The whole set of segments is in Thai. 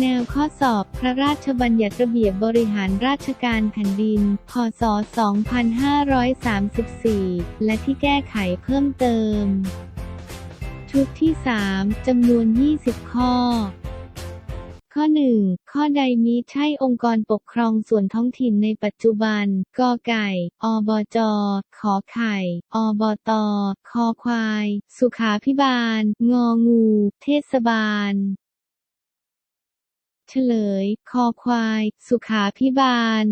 แนวข้อสอบพระราชบัญญัติระเบียบบริหารราชการแผ่นดิน พศ 2534 และที่แก้ไขเพิ่มเติม ชุดที่ 3 จำนวน 20 ข้อ ข้อ 1 ข้อใดมิใช่องค์กรปกครองส่วนท้องถิ่นในปัจจุบัน กอไก่ อบจ ขอไข่ อบต คอควาย สุขาพิบาล งองู เทศบาล เฉลย คอควาย สุขาพิบาล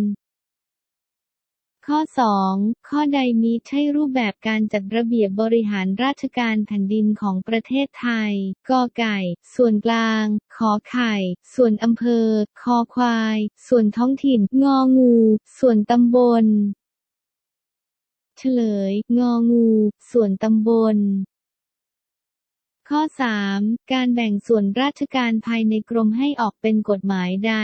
ข้อ 2 ข้อใดมิใช่รูปแบบการจัดระเบียบบริหารราชการแผ่นดินของประเทศไทย กอไก่ ส่วนกลาง ขอไข่ ส่วนอำเภอ คอควาย ส่วนท้องถิ่น งองู ส่วนตำบล เฉลย งองู ส่วนตำบล ข้อ 3 การแบ่งส่วนราชการภายในกรมให้ออกเป็นกฎหมายใด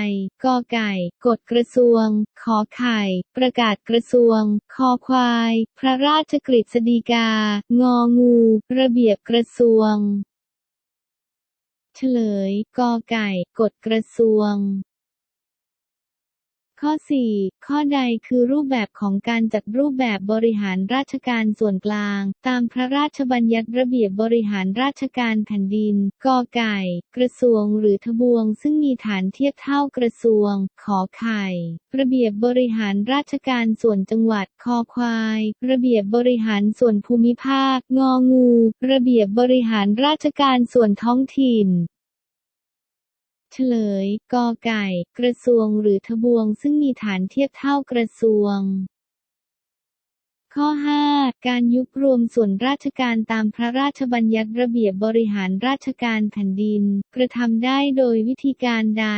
กอไก่ กฎกระทรวง ขอไข่ ประกาศกระทรวง คอควาย พระราชกฤษฎีกา งองู ระเบียบกระทรวง เฉลย กอไก่ กฎกระทรวง ข้อ 4 ข้อใดคือรูปแบบของการจัดรูปแบบบริหารราชการส่วนกลาง ตามพระราชบัญญัติระเบียบบริหารราชการแผ่นดิน กอไก่ กระทรวงหรือทบวง ซึ่งมีฐานเทียบเท่ากระทรวง ขอไข่ ระเบียบบริหารราชการส่วนจังหวัด คอควาย ระเบียบบริหารส่วนภูมิภาค งองู ระเบียบบริหารราชการส่วนท้องถิ่น เฉลย กอไก่ กระทรวงหรือทบวงซึ่งมีฐานเทียบเท่ากระทรวง ข้อ 5 การยุบรวมส่วนราชการตามพระราชบัญญัติระเบียบบริหารราชการแผ่นดิน กระทำได้โดยวิธีการใด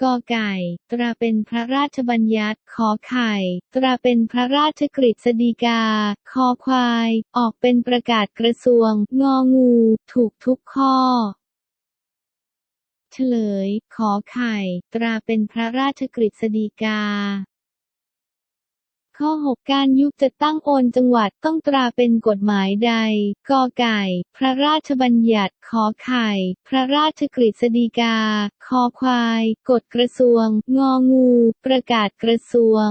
กอไก่ ตราเป็นพระราชบัญญัติ ขอไข่ ตราเป็นพระราชกฤษฎีกา คอควาย ออกเป็นประกาศกระทรวง งองู ถูกทุกข้อ เฉลย ขอไข่ ตราเป็นพระราชกฤษฎีกา ข้อ 6 การยุบจะตั้งโอนจังหวัดต้องตราเป็นกฎหมายใด กอไก่ พระราชบัญญัติ ขอไข่ พระราชกฤษฎีกา คอควาย กฎกระทรวง งองู ประกาศกระทรวง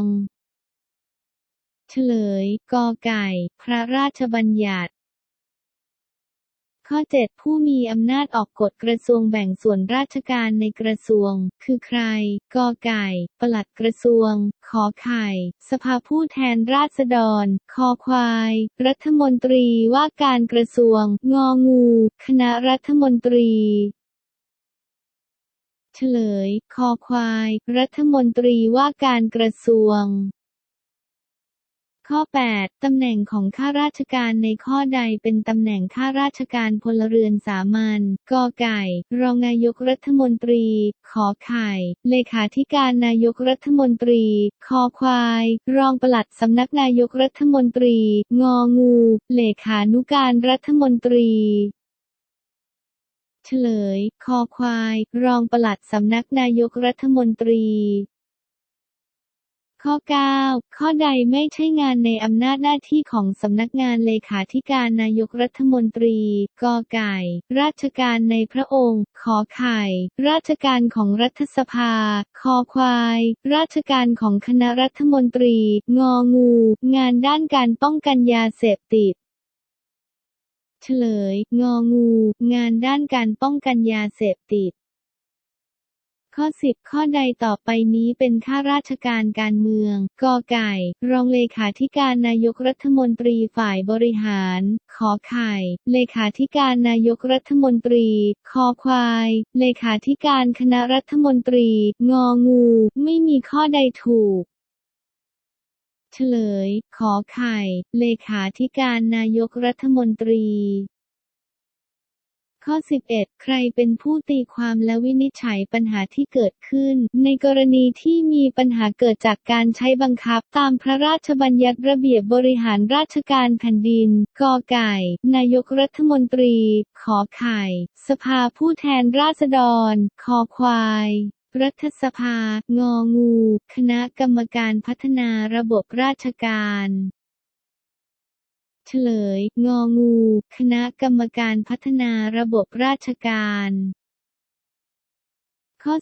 เฉลย กอไก่ พระราชบัญญัติ ข้อ 7 ผู้มีอำนาจออกกฎกระทรวงแบ่งส่วนราชการในกระทรวง คือใคร กอไก่ ปลัดกระทรวง ขอไข่ สภาผู้แทนราษฎร คอควาย รัฐมนตรีว่าการกระทรวง งองู คณะรัฐมนตรีเฉลย คอควาย รัฐมนตรีว่าการกระทรวง ข้อ 8 ตำแหน่งของข้าราชการในข้อใดเป็นตำแหน่งข้าราชการพลเรือนสามัญ กอไก่ รองนายกรัฐมนตรี ขอไข่ เลขาธิการนายกรัฐมนตรี คอควาย รองปลัดสำนักนายกรัฐมนตรี งองู เลขานุการรัฐมนตรีเฉลย คอควาย รองปลัดสำนักนายกรัฐมนตรี ข้อ 9 ข้อใดไม่ใช่งานในอำนาจหน้าที่ของสำนักงานเลขาธิการนายกรัฐมนตรี กอไก่ ราชการในพระองค์ ขอไข่ ราชการของรัฐสภา คอควาย ราชการของคณะรัฐมนตรี งองู งานด้านการป้องกันยาเสพติดเฉลย งองู งานด้านการป้องกันยาเสพติด ข้อ10ข้อใดต่อไปนี้เป็นข้าราชการการเมือง กอไก่ รองเลขาธิการนายกรัฐมนตรีฝ่ายบริหาร ขอไข่ เลขาธิการนายกรัฐมนตรี คอควาย เลขาธิการคณะรัฐมนตรี งองู ไม่มีข้อใดถูกเฉลย ขอไข่ เลขาธิการนายกรัฐมนตรี ข้อ 11 ใครเป็นผู้ตีความและวินิจฉัยปัญหาที่เกิดขึ้น ในกรณีที่มีปัญหาเกิดจากการใช้บังคับตามพระราชบัญญัติระเบียบบริหารราชการแผ่นดิน กอไก่ นายกรัฐมนตรี ขอไข่ สภาผู้แทนราษฎร คอควายรัฐสภา งองู คณะกรรมการพัฒนาระบบราชการ เฉลย งองู คณะกรรมการพัฒนาระบบราชการ ข้อ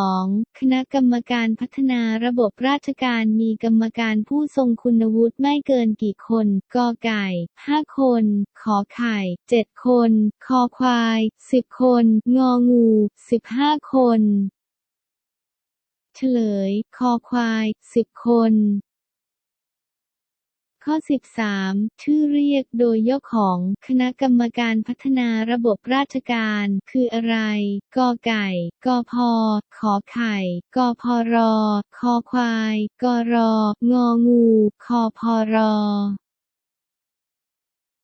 12 คณะกรรมการพัฒนาระบบราชการมีกรรมการผู้ทรงคุณวุฒิไม่เกินกี่คน กอไก่ 5 คน ขอไข่ 7 คน คอควาย 10 คน งองู 15 คน เฉลย คอควาย 10 คน ข้อ 13 ชื่อเรียกโดยย่อของคณะกรรมการพัฒนาระบบราชการ คืออะไร กอไก่ กอพอขอไข่ กอพอรอ คอควาย กอรอ งองู คอพอรอ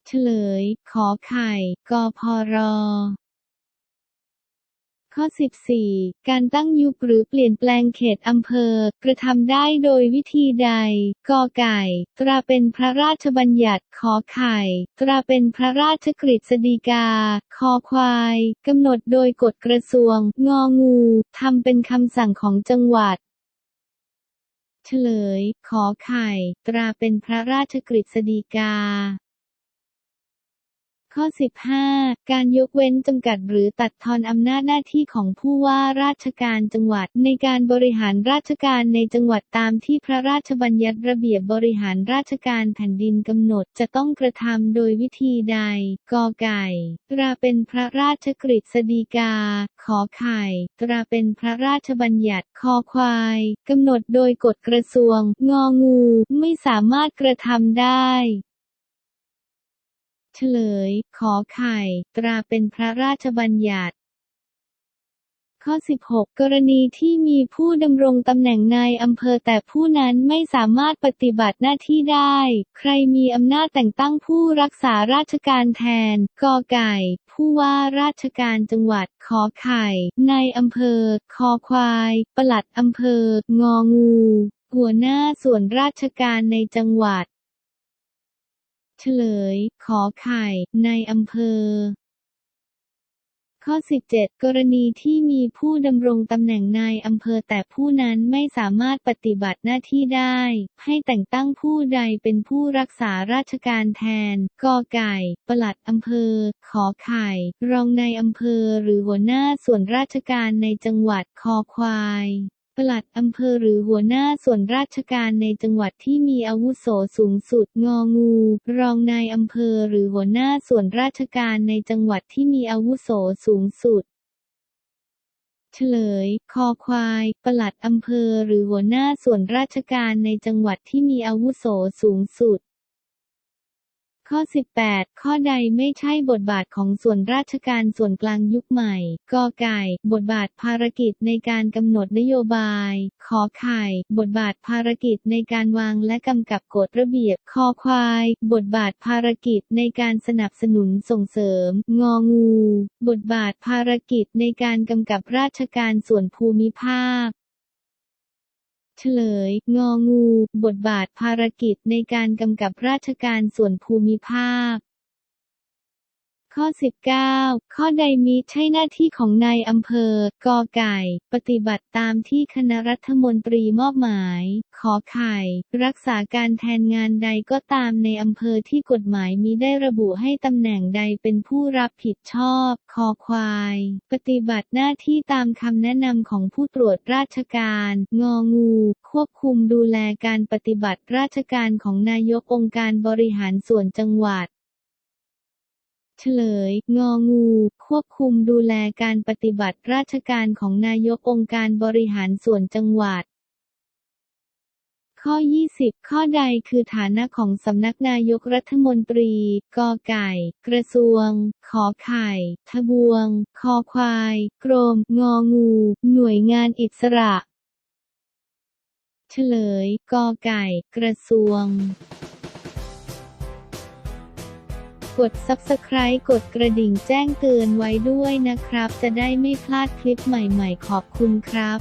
เฉลย ขอไข่ กอพอรอ ข้อ 14 การตั้งยุบหรือเปลี่ยนแปลงเขตอำเภอ กระทำได้โดยวิธีใด กอไก่ ตราเป็นพระราชบัญญัติ ขอไข่ ตราเป็นพระราชกฤษฎีกา คอควาย กำหนดโดยกฎกระทรวง งองูทำเป็นคำสั่งของจังหวัดเฉลย ขอไข่ ตราเป็นพระราชกฤษฎีกา ข้อ 15 การยกเว้นจำกัดหรือตัดทอนอำนาจหน้าที่ของผู้ว่าราชการจังหวัด ในการบริหารราชการในจังหวัดตามที่พระราชบัญญัติระเบียบบริหารราชการแผ่นดินกำหนดจะต้องกระทำโดยวิธีใด กอไก่ ตราเป็นพระราชกฤษฎีกา ขอไข่ ตราเป็นพระราชบัญญัติคอควายกำหนดโดยกฎกระทรวง งองู ไม่สามารถกระทำได้ เฉลย ขอไข่ ตราเป็นพระราชบัญญัติ ข้อ 16 กรณีที่มีผู้ดำรงตำแหน่งนายอำเภอแต่ผู้นั้นไม่สามารถปฏิบัติหน้าที่ได้ ใครมีอำนาจแต่งตั้งผู้รักษาราชการแทน กอไก่ ผู้ว่าราชการจังหวัด ขอไข่ นายอำเภอ คอควาย ปลัดอำเภอ งองูหัวหน้าส่วนราชการในจังหวัด เฉลย ขอไข่ ในอำเภอ ข้อ 17 กรณีที่มีผู้ดำรงตำแหน่งนายอำเภอแต่ผู้นั้นไม่สามารถปฏิบัติหน้าที่ได้ ให้แต่งตั้งผู้ใดเป็นผู้รักษาราชการแทน กอไก่ ปลัดอำเภอ ขอไข่ รองนายอำเภอหรือหัวหน้าส่วนราชการในจังหวัดคอควาย ปลัดอำเภอหรือหัวหน้าส่วนราชการในจังหวัดที่มีอาวุโสสูงสุด งองู รองนายอำเภอหรือหัวหน้าส่วนราชการในจังหวัดที่มีอาวุโสสูงสุดเฉลย คอควาย ปลัดอำเภอหรือหัวหน้าส่วนราชการในจังหวัดที่มีอาวุโสสูงสุด ข้อ 18 ข้อใดไม่ใช่บทบาทของส่วนราชการส่วนกลางยุคใหม่กอไก่ บทบาทภารกิจในการกำหนดนโยบาย ขอไข่ บทบาทภารกิจในการวางและกำกับกฎระเบียบคอควาย บทบาทภารกิจในการสนับสนุนส่งเสริม งองู บทบาทภารกิจในการกำกับราชการส่วนภูมิภาค เฉลย งองู บทบาทภารกิจในการกำกับราชการส่วนภูมิภาค ข้อ 19 ข้อใดมิใช่หน้าที่ของนายอำเภอ กอไก่ ปฏิบัติตามที่คณะรัฐมนตรีมอบหมาย ขอไข่ รักษาการแทนงานใดก็ตามในอำเภอที่กฎหมายมิได้ระบุให้ตำแหน่งใดเป็นผู้รับผิดชอบ คอควาย ปฏิบัติหน้าที่ตามคำแนะนำของผู้ตรวจราชการ งองู ควบคุมดูแลการปฏิบัติราชการของนายกองค์การบริหารส่วนจังหวัด เฉลย งองู ควบคุมดูแลการปฏิบัติราชการของนายกองค์การบริหารส่วนจังหวัด ข้อ 20 ข้อใดคือฐานะของสำนักนายกรัฐมนตรี กอไก่ กระทรวง ขอไข่ ทบวง คอควาย กรม งองู หน่วยงานอิสระ เฉลย กอไก่ กระทรวง กด Subscribe กดกระดิ่งแจ้งเตือนไว้ด้วยนะครับ จะได้ไม่พลาดคลิปใหม่ๆ ขอบคุณครับ